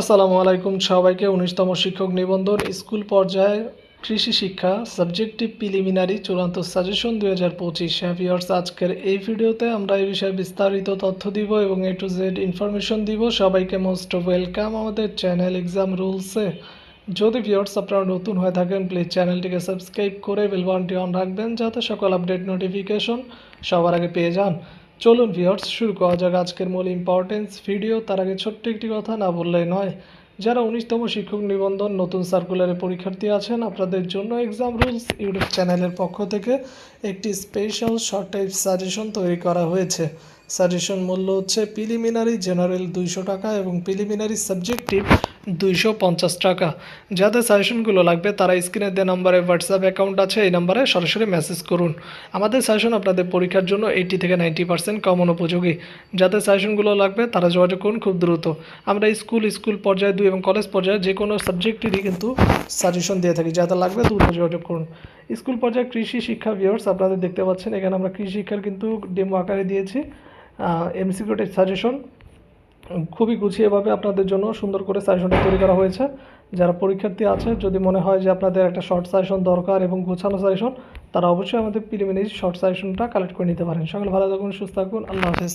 আসসালামু আলাইকুম সবাইকে। উনিশতম শিক্ষক নিবন্ধন, স্কুল পর্যায়ে কৃষি শিক্ষা সাবজেক্টিভ প্রিলিমিনারি চূড়ান্ত সাজেশন দুই হাজার পঁচিশ। হ্যাভিয়ার্স আজকের এই ভিডিওতে আমরা এই বিষয়ে বিস্তারিত তথ্য দিব এবং এ টু জেড ইনফরমেশন দিব। সবাইকে মোস্ট ওয়েলকাম আমাদের চ্যানেল এক্সাম রুলসে যদি ভিউয়ার্স আপনারা নতুন হয়ে থাকেন প্লিজ চ্যানেলটিকে সাবস্ক্রাইব করে বেলবানটি অন রাখবেন, যাতে সকল আপডেট নোটিফিকেশন সবার আগে পেয়ে যান। চলুন ভিউয়ার্স শুরু করা যাক আজকের মূল ইম্পর্টেন্স ভিডিও তার আগে ছোট্ট একটি কথা না বললেই নয়, যারা উনিশতম শিক্ষক নিবন্ধন নতুন সার্কুলারে পরীক্ষার্থী আছেন, আপনাদের জন্য এক্সাম রুলস ইউটিউব চ্যানেলের পক্ষ থেকে একটি স্পেশাল শর্ট টাইপ সাজেশন তৈরি করা হয়েছে। সাজেশন মূল্য হচ্ছে প্রিলিমিনারি জেনারেল দুইশো টাকা এবং প্রিলিমিনারি সাবজেক্টিভ দুইশো পঞ্চাশ টাকা। যাদের সাজেশনগুলো লাগবে তারা স্ক্রিনের দেওয়া নম্বরে হোয়াটসঅ্যাপ অ্যাকাউন্ট আছে, এই নম্বরে সরাসরি মেসেজ করুন। আমাদের সাজেশন আপনাদের পরীক্ষার জন্য এইটি থেকে নাইনটি পার্সেন্ট কমন উপযোগী। যাদের সাজেশনগুলো লাগবে তারা যোগাযোগ করুন খুব দ্রুত। আমরা স্কুল স্কুল পর্যায়ে দুই এবং কলেজ পর্যায়ে যে কোনো সাবজেক্টেরই কিন্তু সাজেশন দিয়ে থাকি, যাদের লাগবে দ্রুত যোগাযোগ করুন। স্কুল পর্যায়ে কৃষি শিক্ষা ভিওর্স আপনাদের দেখতে পাচ্ছেন, এখানে আমরা কৃষি শিক্ষার কিন্তু ডেমো আকারে দিয়েছি। এমসিকিউটিভ সাজেশন খুবই গুছিয়েভাবে আপনাদের জন্য সুন্দর করে সাজেশনটা তৈরি করা হয়েছে। যারা পরীক্ষার্থী আছে, যদি মনে হয় যে আপনাদের একটা শর্ট সাজেশন দরকার এবং গোছানো সাজেশন তারা অবশ্যই আমাদের প্রিলিমিনারি শর্ট সাজেশনটা কালেক্ট করে নিতে পারেন। সকলে ভালো থাকুন, সুস্থ থাকুন, আল্লাহ হাফেজ।